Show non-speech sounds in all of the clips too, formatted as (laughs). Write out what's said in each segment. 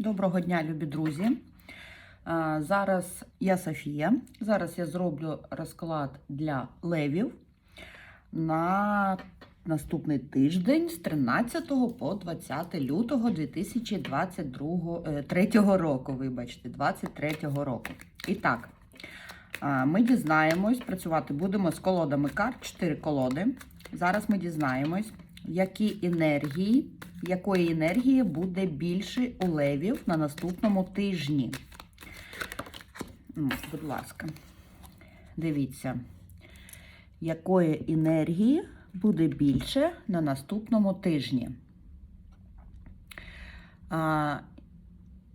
Доброго дня, любі друзі. Зараз я Софія. Зараз я зроблю розклад для левів на наступний тиждень з 13 по 20 лютого 2023 року. Вибачте, 23 року. І так, ми дізнаємось, працювати будемо з колодами карт, 4 колоди. Зараз ми дізнаємось, які енергії, якої енергії буде більше у левів на наступному тижні. Будь ласка, дивіться, якої енергії буде більше на наступному тижні.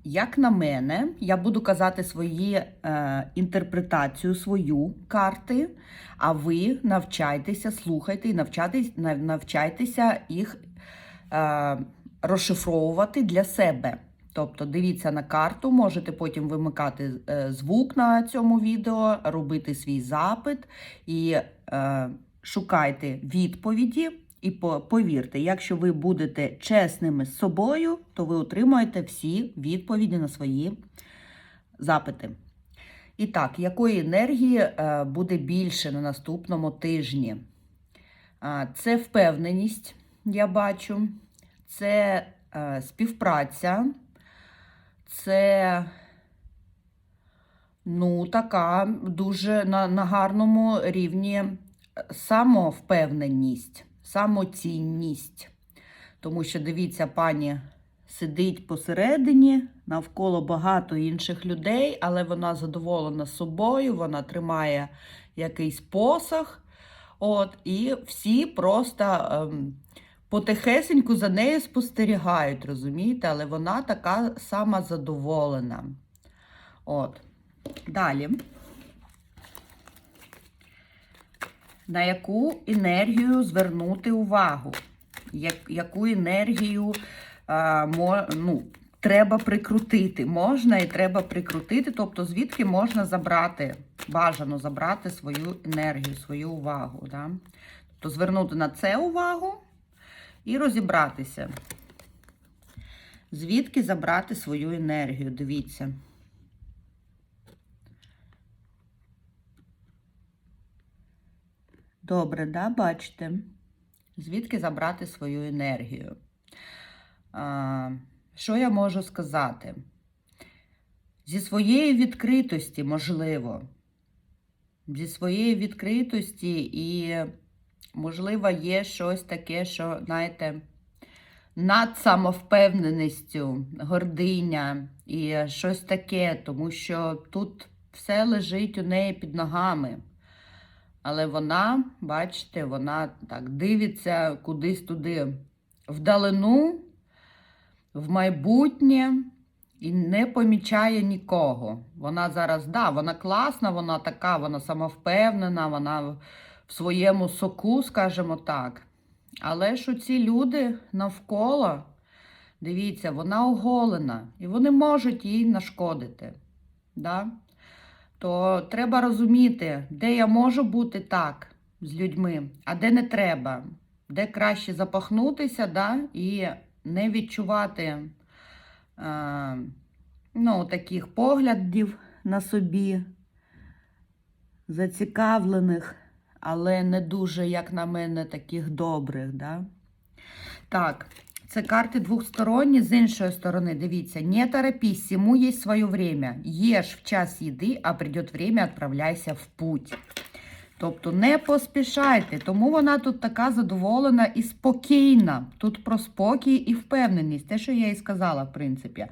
Як на мене, я буду казати свої е, інтерпретацію, свою карти, а ви навчайтеся, слухайте і навчайтесь, нав- навчайтеся їх е, розшифровувати для себе. Тобто дивіться на карту, можете потім вимикати е, звук на цьому відео, робити свій запит і е, шукайте відповіді. І повірте, якщо ви будете чесними з собою, то ви отримаєте всі відповіді на свої запити. І так, якої енергії е, буде більше на наступному тижні? Це впевненість, я бачу, це е, співпраця, це ну, така дуже на, на гарному рівні самовпевненість, самоцінність. Тому що, дивіться, пані сидить посередині, навколо багато інших людей, але вона задоволена собою, вона тримає якийсь посох. От, і всі просто ем, потихесеньку за нею спостерігають, розумієте? Але вона така сама задоволена. От. Далі. На яку енергію звернути увагу? Як, яку енергію а, мо, ну, треба прикрутити? Можна і треба прикрутити, тобто звідки можна забрати, бажано забрати свою енергію, свою увагу. Да? Тобто звернути на це увагу і розібратися. Звідки забрати свою енергію? Дивіться. Добре, да, бачите? Звідки забрати свою енергію? А, що я можу сказати? Зі своєї відкритості, можливо. Зі своєї відкритості і, можливо, є щось таке, що, знаєте, над самовпевненістю, гординя і щось таке, тому що тут все лежить у неї під ногами. Але вона, бачите, вона так дивиться кудись туди вдалину, в майбутнє і не помічає нікого. Вона зараз, да, вона класна, вона така, вона самовпевнена, вона в своєму соку, скажімо так. Але ж ці люди навколо, дивіться, вона оголена, і вони можуть їй нашкодити. Да? То треба розуміти, де я можу бути так з людьми, а де не треба, де краще запахнутися да, і не відчувати е, ну, таких поглядів на собі, зацікавлених, але не дуже, як на мене, таких добрих. Да? Так, це карти двохсторонні, з іншої сторони, дивіться, не торопись, всему є своє время. Єш в час їди, а прийде время, відправляйся в путь. Тобто не поспішайте, тому вона тут така задоволена і спокійна. Тут про спокій і впевненість, те, що я і сказала, в принципі.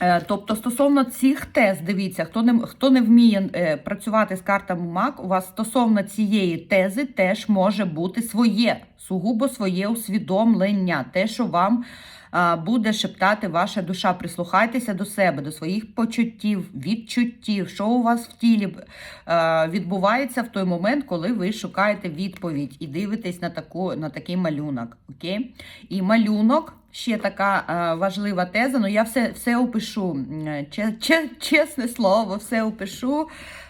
Е, Тобто, стосовно цих тез, дивіться, хто не, хто не вміє е, працювати з картами МАК, у вас стосовно цієї тези теж може бути своє, сугубо своє усвідомлення, те, що вам а, буде шептати ваша душа. Прислухайтеся до себе, до своїх почуттів, відчуттів, що у вас в тілі е, відбувається в той момент, коли ви шукаєте відповідь і дивитесь на, таку, на такий малюнок. Окей? І малюнок. Ще така е, важлива теза, ну я все все опишу. Че, чесне слово, все опишу.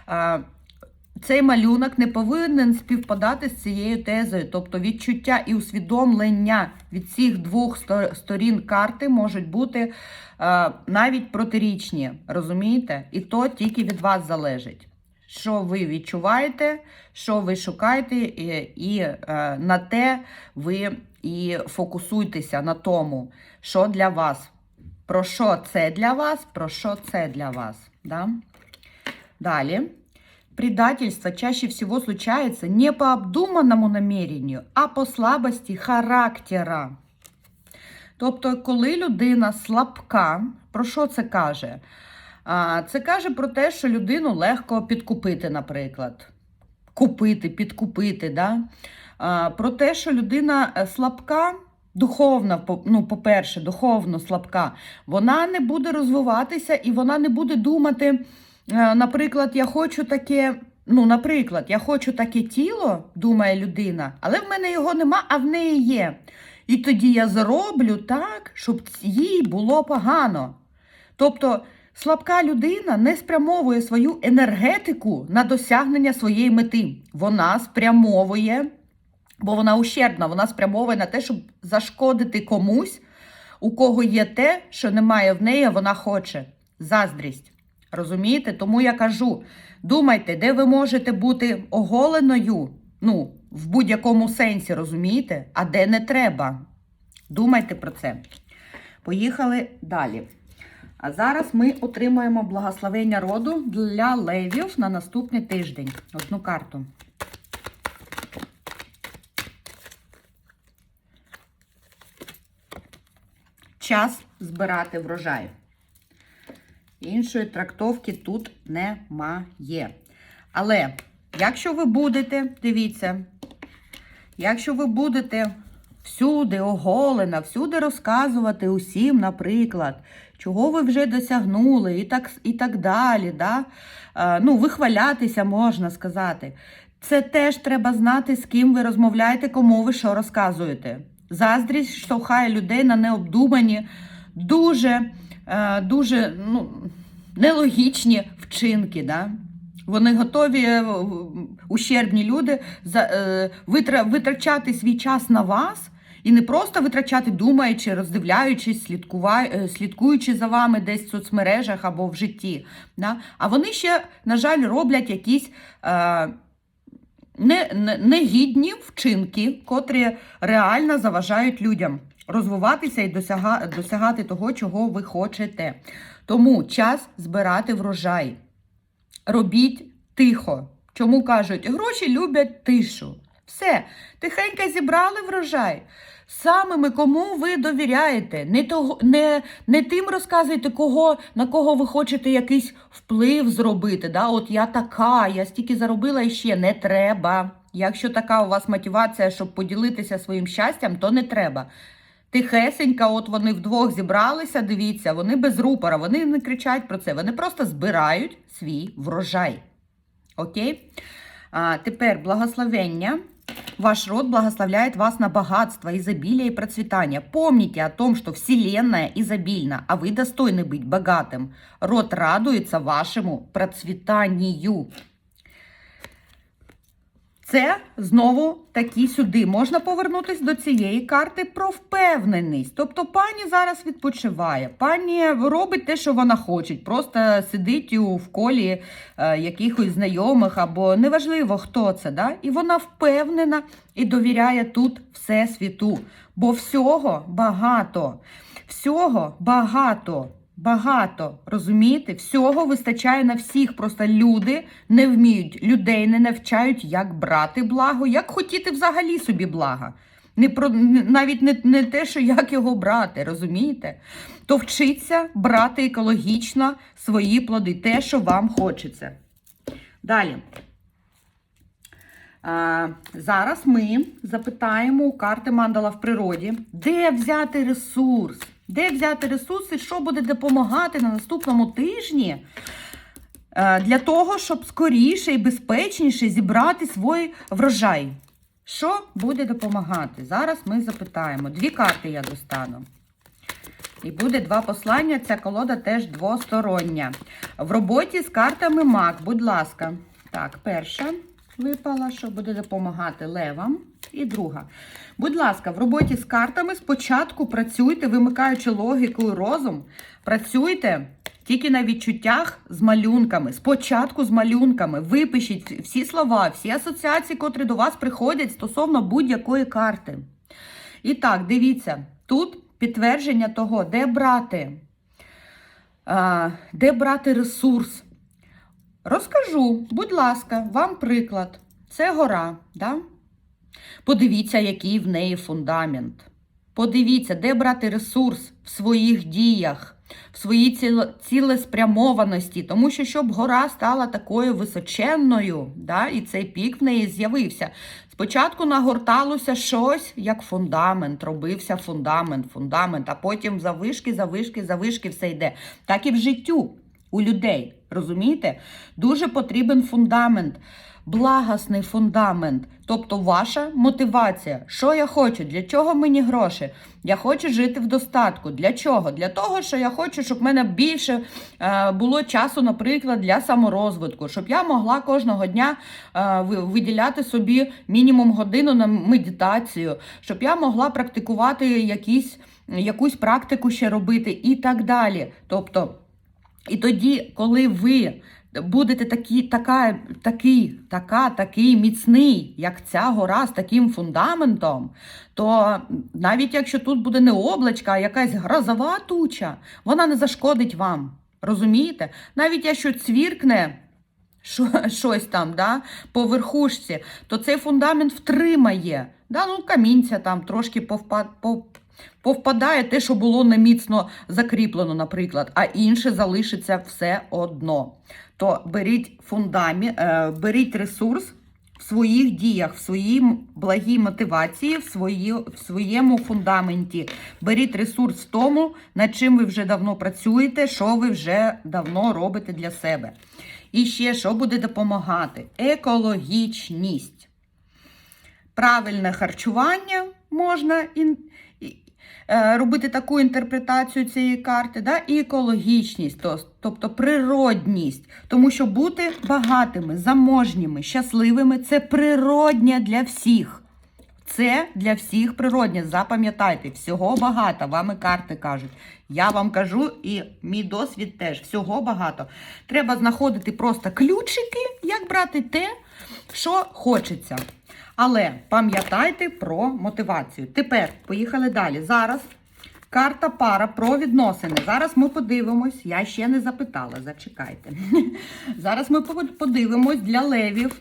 Е, цей малюнок не повинен співпадати з цією тезою. Тобто відчуття і усвідомлення від цих двох сторін карти можуть бути е, навіть протирічні. Розумієте? І то тільки від вас залежить. Що ви відчуваєте, що ви шукаєте, і, і е, на те ви і фокусуйтеся на тому, що для вас. Про що це для вас, про що це для вас. Да? Далее. Предательство чаще всего случается не по обдуманному намерению, а по слабості характера. Тобто, коли людина слабка, про що це каже? Це каже про те, що людину легко підкупити, наприклад. Купити, підкупити. Да? Про те, що людина е, слабка, духовно, по- ну, по-перше, духовно слабка, вона не буде розвиватися і вона не буде думати. Е, Наприклад, я хочу таке. Ну, наприклад, я хочу таке тіло, думає людина, але в мене його нема, а в неї є. І тоді я зроблю так, щоб їй було погано. Тобто слабка людина не спрямовує свою енергетику на досягнення своєї мети. Вона спрямовує, бо вона ущербна, вона спрямовує на те, щоб зашкодити комусь, у кого є те, що немає в неї, вона хоче. Заздрість. Розумієте? Тому я кажу: думайте, де ви можете бути оголеною, ну, в будь-якому сенсі, розумієте, а де не треба. Думайте про це. Поїхали далі. А зараз ми отримаємо благословення роду для левів на наступний тиждень. Одну карту. Час збирати врожай. Іншої трактовки тут немає. Але якщо ви будете, дивіться, якщо ви будете всюди оголена, всюди розказувати усім, наприклад, чого ви вже досягнули, і так, і так далі, да? Е, ну, вихвалятися можна сказати. Це теж треба знати, з ким ви розмовляєте, кому ви що розказуєте. Заздрість штовхає людей на необдумані, дуже, е, дуже ну, нелогічні вчинки. Да? Вони готові, е, ущербні люди, е, витра- витрачати свій час на вас і не просто витрачати, думаючи, роздивляючись, слідкуючи за вами десь в соцмережах або в житті. Да? А вони ще, на жаль, роблять якісь. Е, не- не- негідні вчинки, котрі реально заважають людям розвиватися і досяга, досягати того, чого ви хочете. Тому час збирати врожай. Робіть тихо. Чому кажуть, гроші люблять тишу. Все, тихенько зібрали врожай. Самими кому ви довіряєте, не, того, не, не тим розказуйте, кого, на кого ви хочете якийсь вплив зробити. Да? От я така, я стільки заробила і ще не треба. Якщо така у вас мотивація, щоб поділитися своїм щастям, то не треба. Тихесенько, от вони вдвох зібралися, дивіться, вони без рупора, вони не кричать про це, вони просто збирають свій врожай. Окей? А, тепер благословення. Ваш род благословляет вас на богатство, изобилие и процветание. Помните о том, что Вселенная изобильна, а вы достойны быть богатым. Род радуется вашему процветанию. Це знову таки сюди. Можна повернутися до цієї карти про впевненість. Тобто пані зараз відпочиває, пані робить те, що вона хоче, просто сидить у в колі е, якихось знайомих або неважливо хто це. Да? І вона впевнена і довіряє тут всесвіту. Бо всього багато, всього багато. Багато, розумієте? Всього вистачає на всіх. Просто люди не вміють, людей не навчають, як брати благо, як хотіти взагалі собі блага. Не про, навіть не, не те, що як його брати, розумієте? То вчиться брати екологічно свої плоди, те, що вам хочеться. Далі. А, зараз ми запитаємо у карти мандала в природі, де взяти ресурс, де взяти ресурс і що буде допомагати на наступному тижні е, для того, щоб скоріше і безпечніше зібрати свій врожай. Що буде допомагати? Зараз ми запитаємо. Дві карти я достану. І буде два послання. Ця колода теж двостороння. В роботі з картами МАК, будь ласка, Так, перша випала, що буде допомагати левам. І друга. Будь ласка, в роботі з картами спочатку працюйте, вимикаючи логіку і розум. Працюйте тільки на відчуттях з малюнками. Спочатку з малюнками. Випишіть всі слова, всі асоціації, котрі до вас приходять стосовно будь-якої карти. І так, дивіться, тут підтвердження того, де брати, де брати ресурс. Розкажу, будь ласка, вам приклад. Це гора, да? Подивіться, який в неї фундамент. Подивіться, де брати ресурс в своїх діях, в своїй цілеспрямованості. Тому що, щоб гора стала такою височенною, да, і цей пік в неї з'явився. Спочатку нагорталося щось як фундамент, робився фундамент, фундамент, а потім завишки, завишки, завишки все йде. Так і в життю у людей. Розумієте? Дуже потрібен фундамент, благосний фундамент. Тобто ваша мотивація. Що я хочу? Для чого мені гроші? Я хочу жити в достатку. Для чого? Для того, що я хочу, щоб в мене більше е, було часу, наприклад, для саморозвитку, щоб я могла кожного дня е, виділяти собі мінімум годину на медитацію, щоб я могла практикувати якісь, якусь практику ще робити і так далі. Тобто. І тоді, коли ви будете такі, така, такий, така, такий міцний, як ця гора з таким фундаментом, то навіть якщо тут буде не облачка, а якась грозова туча, вона не зашкодить вам. Розумієте? Навіть якщо цвіркне що, щось там да, по верхушці, то цей фундамент втримає. Да, ну, камінця там трошки повпад, пов, повпадає те, що було неміцно закріплено, наприклад, а інше залишиться все одно. То беріть фундамент, е, беріть ресурс в своїх діях, в своїй благій мотивації, в, свої, в своєму фундаменті. Беріть ресурс в тому, над чим ви вже давно працюєте, що ви вже давно робите для себе. І ще що буде допомагати? Екологічність. Правильне харчування можна робити таку інтерпретацію цієї карти, да? і екологічність, тобто природність. Тому що бути багатими, заможніми, щасливими це природнє для всіх. Це для всіх природнє. Запам'ятайте, всього багато. Вам і карти кажуть. Я вам кажу, і мій досвід теж всього багато. Треба знаходити просто ключики, як брати те, що хочеться. Але пам'ятайте про мотивацію. Тепер поїхали далі. Зараз карта пара про відносини. Зараз ми подивимось. Я ще не запитала, зачекайте. (laughs) Зараз ми подивимось для левів.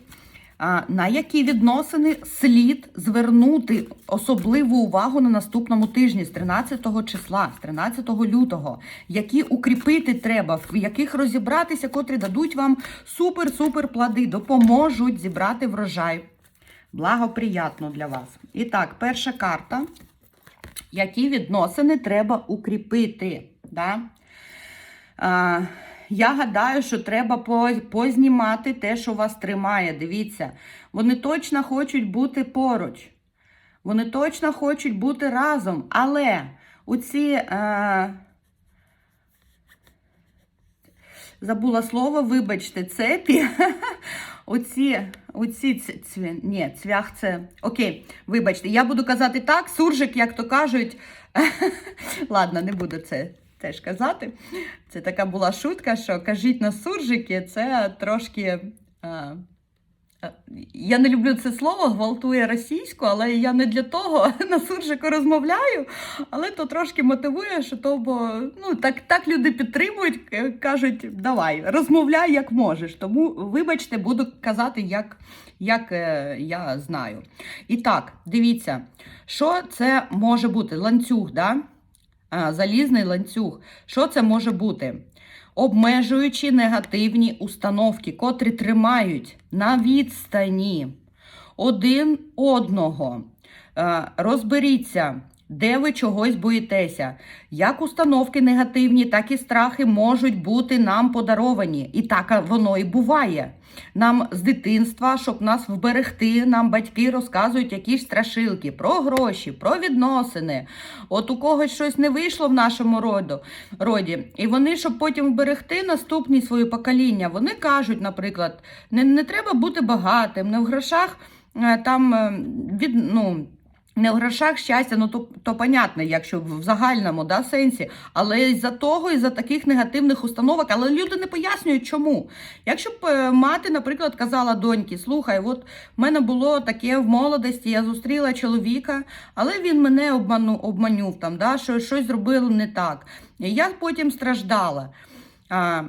На які відносини слід звернути особливу увагу на наступному тижні з 13 числа, з 13 лютого, які укріпити треба, в яких розібратися, котрі дадуть вам супер-супер плоди, допоможуть зібрати врожай. Благоприятно для вас. І так, перша карта. Які відносини треба укріпити? Да? А, я гадаю, що треба познімати те, що вас тримає. Дивіться, вони точно хочуть бути поруч. Вони точно хочуть бути разом. Але оці. Е, забула слово, вибачте, цепі. (laughs) Оці, оці цві, ні, цвях це. Окей, вибачте, я буду казати так, суржик, як то кажуть. (laughs) Ладно, не буду це теж казати. Це така була шутка, що кажіть на суржики, це трошки. А, я не люблю це слово, гвалтує російську, але я не для того (laughs) на суржику розмовляю, але то трошки мотивує, що то бо ну так, так люди підтримують, кажуть, давай, розмовляй як можеш. Тому, вибачте, буду казати, як, як е, я знаю. І так, дивіться, що це може бути? Ланцюг, да? а, залізний ланцюг. Що це може бути? Обмежуючі негативні установки, котрі тримають на відстані один одного. Е, Розберіться, де ви чогось боїтеся. Як установки негативні, так і страхи можуть бути нам подаровані. І так воно і буває. Нам з дитинства, щоб нас вберегти, нам батьки розказують якісь страшилки про гроші, про відносини. От у когось щось не вийшло в нашому роду, роді. І вони, щоб потім вберегти наступні свої покоління, вони кажуть, наприклад, не, не треба бути багатим, не в грошах е, там е, від, ну, не в грошах щастя, ну то, то понятно, якщо в загальному да, сенсі, але із-за того, із-за таких негативних установок, але люди не пояснюють, чому. Якщо б е, мати, наприклад, казала доньки, слухай, от в мене було таке в молодості, я зустріла чоловіка, але він мене обману, обманюв там, да, що щось зробив не так. Я потім страждала. А,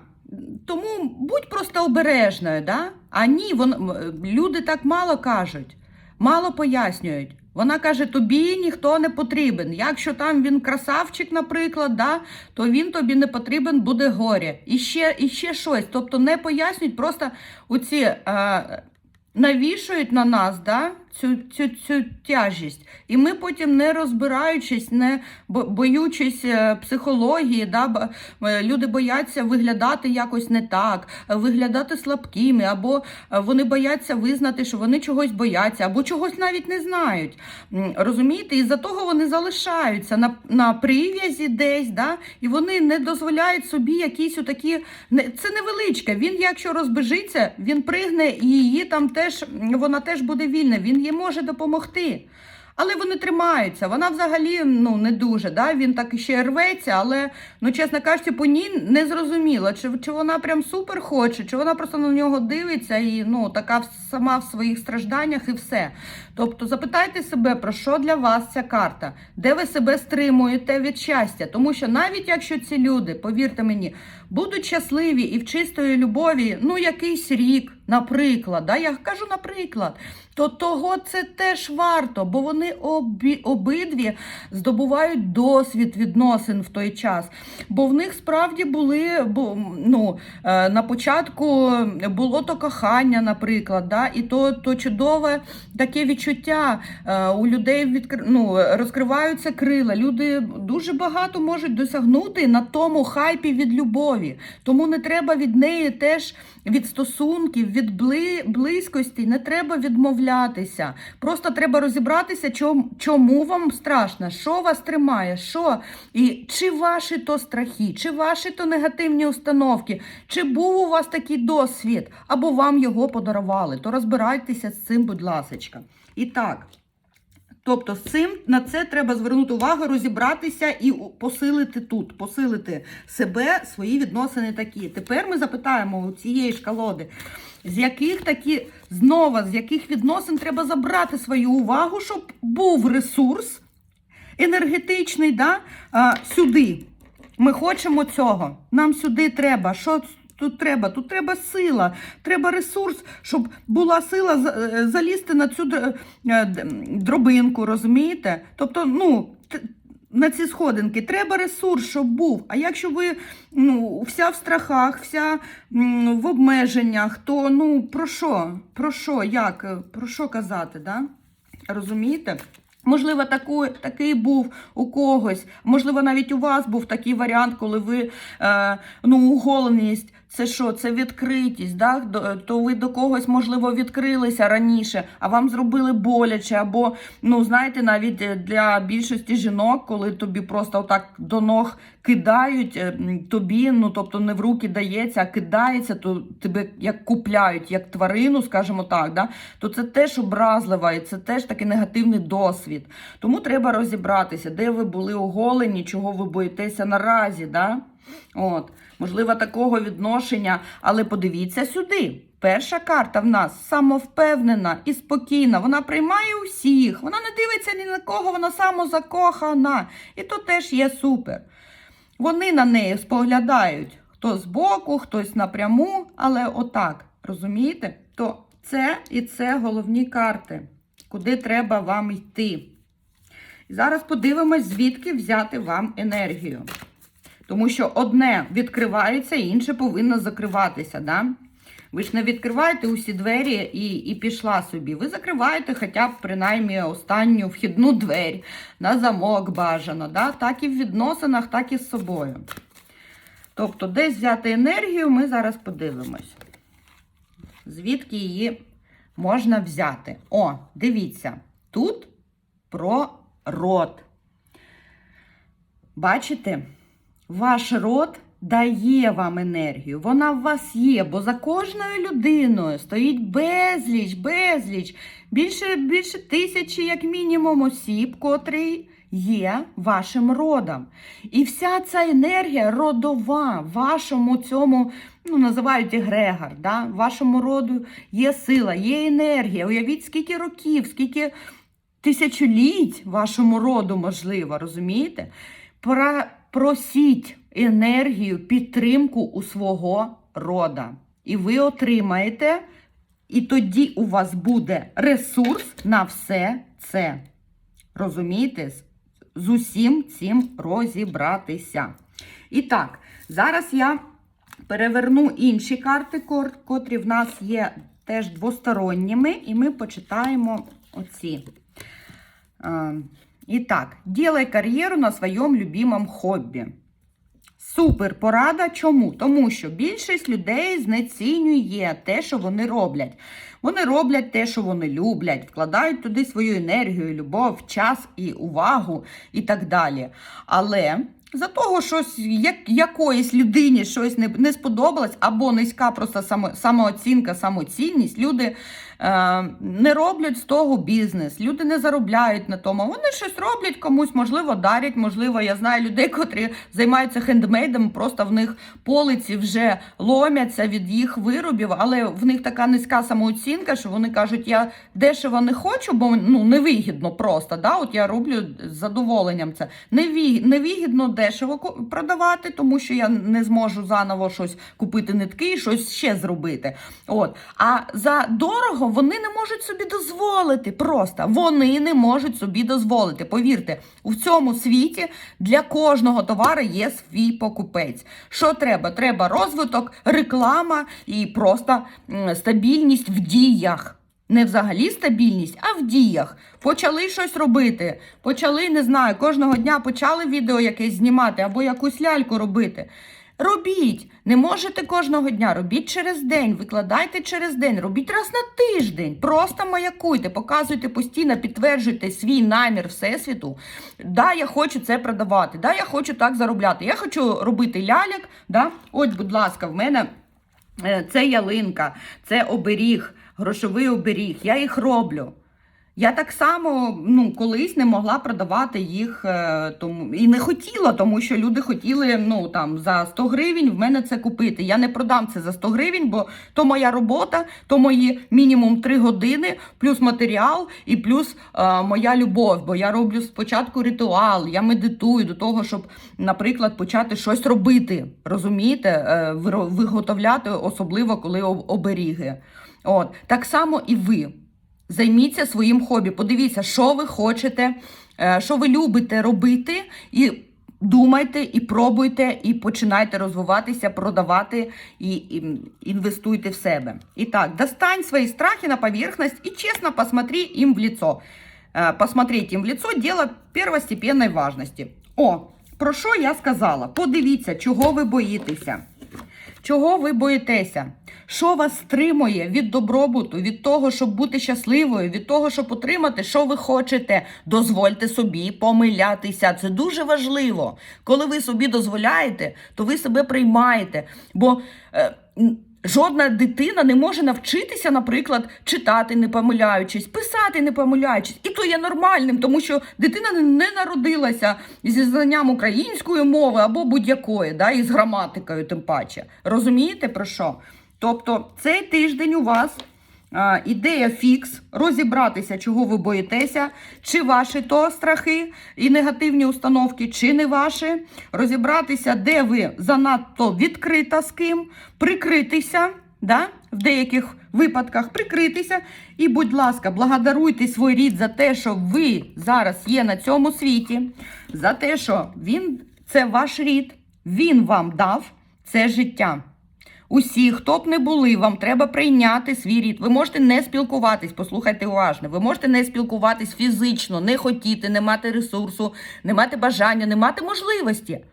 тому будь просто обережною, да? а ні, вон, люди так мало кажуть, мало пояснюють. Вона каже: тобі ніхто не потрібен. Якщо там він красавчик, наприклад, да, то він тобі не потрібен, буде горе. І ще, і ще щось. Тобто не пояснюють, просто оці е, навішують на нас да, цю, цю, цю тяжість. І ми потім, не розбираючись, не бо- боючись е, психології, да, е, люди бояться виглядати якось не так, виглядати слабкими, або е, вони бояться визнати, що вони чогось бояться, або чогось навіть не знають. Розумієте, і за того вони залишаються на, на прив'язі десь, да, і вони не дозволяють собі якісь отакі. Це невеличке. Він, якщо розбежиться, він пригне і її там теж вона теж буде вільна. Він їй може допомогти. Але вони тримаються. Вона взагалі ну не дуже. Да? Він так ще рветься, але ну чесно кажучи, по ній не зрозуміло, чи, чи вона прям супер хоче, чи вона просто на нього дивиться і ну така сама в своїх стражданнях і все. Тобто запитайте себе, про що для вас ця карта, де ви себе стримуєте від щастя. Тому що навіть якщо ці люди, повірте мені, будуть щасливі і в чистої любові, ну якийсь рік, наприклад, да? я кажу, наприклад, то того це теж варто, бо вони обі, обидві здобувають досвід відносин в той час. Бо в них справді були бу- ну, е, на початку було то кохання, наприклад, да? і то, то чудове таке відчуття. Е, У людей відкр... ну, розкриваються крила. Люди дуже багато можуть досягнути на тому хайпі від любові. Тому не треба від неї теж від стосунків, від близькості, не треба відмовлятися. Просто треба розібратися, чому вам страшно, що вас тримає, що і чи ваші то страхи, чи ваші то негативні установки, чи був у вас такий досвід, або вам його подарували. То розбирайтеся з цим, будь ласочка. І так. Тобто з цим на це треба звернути увагу, розібратися і посилити тут, посилити себе, свої відносини такі. Тепер ми запитаємо у цієї ж колоди, з яких такі знову, з яких відносин треба забрати свою увагу, щоб був ресурс енергетичний, да, сюди. Ми хочемо цього. Нам сюди треба. Що тут треба? Тут треба сила, треба ресурс, щоб була сила е, залізти на цю е, дробинку, розумієте? Тобто, ну. На ці сходинки треба ресурс, щоб був. А якщо ви ну, вся в страхах, вся в обмеженнях, то ну про що? Про що? Як? Про що казати? Да? Розумієте? Можливо, таку, такий був у когось, можливо, навіть у вас був такий варіант, коли ви е, ну, уголеність, це що? Це відкритість, да? То ви до когось, можливо, відкрилися раніше, а вам зробили боляче, або, ну, знаєте, навіть е, для більшості жінок, коли тобі просто отак до ног кидають е, тобі, ну тобто не в руки дається, а кидається, то тебе як купляють, як тварину, скажімо так, да? то це теж образливо і це теж такий негативний досвід. Тому треба розібратися, де ви були оголені, чого ви боїтеся наразі. Да? От. Можливо, такого відношення, але подивіться сюди. Перша карта в нас самовпевнена і спокійна. Вона приймає усіх, вона не дивиться ні на кого, вона самозакохана. І то теж є супер. Вони на неї споглядають хто збоку, хтось напряму, але отак, розумієте? То це і це головні карти, куди треба вам йти. І зараз подивимось, звідки взяти вам енергію. Тому що одне відкривається, інше повинно закриватися. Да? Ви ж не відкриваєте усі двері і, і пішла собі. Ви закриваєте хоча б принаймні останню вхідну двері на замок бажано. Да? Так і в відносинах, так і з собою. Тобто, десь взяти енергію, ми зараз подивимось. Звідки її можна взяти? О, дивіться, тут про рот. Бачите, ваш рот дає вам енергію. Вона в вас є, бо за кожною людиною стоїть безліч, безліч, більше, більше тисячі, як мінімум, осіб, котрі є вашим родом. І вся ця енергія родова, вашому цьому, ну, називають егрегор, да? вашому роду є сила, є енергія. Уявіть, скільки років, скільки тисячоліть вашому роду можливо, розумієте? Просіть енергію, підтримку у свого рода. І ви отримаєте, і тоді у вас буде ресурс на все це. Розумієте? З- усім цим розібратися. І так, зараз я переверну інші карти, котрі в нас є теж двосторонніми, і ми почитаємо оці. Итак, делай кар'єру на своєму любимому хобі. Супер порада. Чому? Тому що більшість людей знецінює те, що вони роблять. Вони роблять те, що вони люблять, вкладають туди свою енергію, любов, час і увагу і так далі. Але за того, щось як, якоїсь людині щось не, не сподобалось, або низька просто само, самооцінка, самоцінність, люди не роблять з того бізнес, люди не заробляють на тому. Вони щось роблять комусь, можливо, дарять, можливо, я знаю людей, котрі займаються хендмейдом, просто в них полиці вже ломяться від їх виробів, але в них така низька самооцінка, що вони кажуть, я дешево не хочу, бо ну, невигідно просто. Да? От я роблю з задоволенням це. Невигідно дешево продавати, тому що я не зможу заново щось купити нитки і щось ще зробити. От. А за дорого вони не можуть собі дозволити. Просто вони не можуть собі дозволити. Повірте, у цьому світі для кожного товару є свій покупець. Що треба? Треба розвиток, реклама і просто стабільність в діях. Не взагалі стабільність, а в діях. Почали щось робити. Почали, не знаю, кожного дня почали відео якесь знімати або якусь ляльку робити. Робіть. Не можете кожного дня. Робіть через день, викладайте через день, робіть раз на тиждень. Просто маякуйте, показуйте постійно, підтверджуйте свій намір Всесвіту. Да, я хочу це продавати. Да, я хочу так заробляти. Я хочу робити ляльок. Да? Ось, будь ласка, в мене е, це ялинка, це оберіг, грошовий оберіг. Я їх роблю. Я так само ну, колись не могла продавати їх е, тому, і не хотіла, тому що люди хотіли ну, там, за 100 гривень в мене це купити. Я не продам це за 100 гривень, бо то моя робота, то мої мінімум 3 години, плюс матеріал і плюс е, моя любов. Бо я роблю спочатку ритуал, я медитую до того, щоб, наприклад, почати щось робити. Розумієте, Е, виготовляти, особливо коли об- оберіги. От. Так само і ви. Займіться своїм хобі. Подивіться, що ви хочете, е, що ви любите робити, і думайте, і пробуйте, і починайте розвиватися, продавати і, і інвестуйте в себе. І так, достань свої страхи на поверхность і чесно посмотри їм в лицо. Е, Посмотреть їм в лицо – діло первостепенної важності. О, про що я сказала? Подивіться, чого ви боїтеся. Чого ви боїтеся? Що вас стримує від добробуту, від того, щоб бути щасливою, від того, щоб отримати, що ви хочете? Дозвольте собі помилятися. Це дуже важливо. Коли ви собі дозволяєте, то ви себе приймаєте. Бо е, жодна дитина не може навчитися, наприклад, читати, не помиляючись, писати, не помиляючись. І то є нормальним, тому що дитина не- народилася зі знанням української мови або будь-якої, да, і граматикою, тим паче. Розумієте про що? Тобто цей тиждень у вас а, ідея фікс розібратися, чого ви боїтеся, чи ваші то страхи і негативні установки, чи не ваші. Розібратися, де ви занадто відкрита з ким, прикритися. Да? В деяких випадках прикритися. І, будь ласка, благодаруйте свій рід за те, що ви зараз є на цьому світі, за те, що він це ваш рід, він вам дав це життя. Усі, хто б не були, вам треба прийняти свій рід. Ви можете не спілкуватись, послухайте уважно. Ви можете не спілкуватись фізично, не хотіти, не мати ресурсу, не мати бажання, не мати можливості.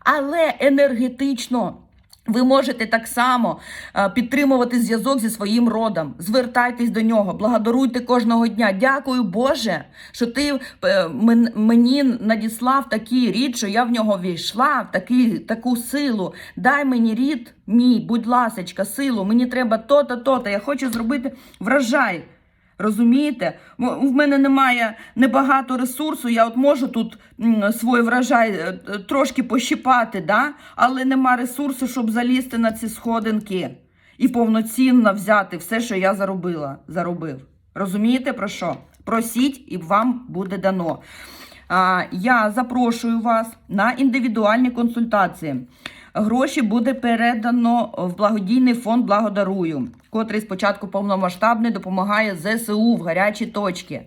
Але енергетично ви можете так само е, підтримувати зв'язок зі своїм родом. Звертайтесь до нього, благодаруйте кожного дня. Дякую, Боже, що ти е, мені надіслав такий рід, що я в нього війшла, в такий, таку силу. Дай мені рід, мій, будь ласочка, силу. Мені треба то-то, то-то. Я хочу зробити врожай. Розумієте? В мене немає небагато ресурсу, я от можу тут свій врожай е, е, трошки пощипати, да? але нема ресурсу, щоб залізти на ці сходинки і повноцінно взяти все, що я заробила, заробив. Розумієте про що? Просіть і вам буде дано. Я запрошую вас на індивідуальні консультації. Гроші буде передано в благодійний фонд Благодарую, котрий спочатку повномасштабний допомагає ЗСУ в гарячі точки.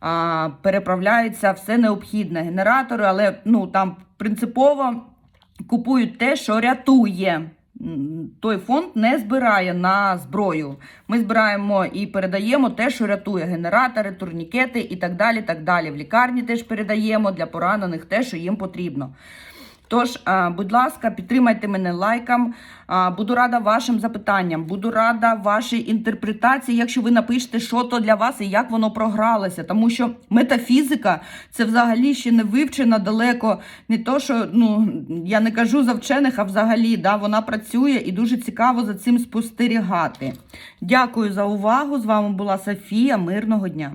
А, переправляється все необхідне. Генератори, але ну там принципово купують те, що рятує. Той фонд не збирає на зброю. Ми збираємо і передаємо те, що рятує генератори, турнікети і так далі. так далі. В лікарні теж передаємо для поранених те, що їм потрібно. Тож, будь ласка, підтримайте мене лайком. Буду рада вашим запитанням, буду рада вашій інтерпретації, якщо ви напишете, що то для вас і як воно програлося. Тому що метафізика це взагалі ще не вивчена далеко. Не то, що ну я не кажу за вчених, а взагалі да, вона працює і дуже цікаво за цим спостерігати. Дякую за увагу. З вами була Софія. Мирного дня.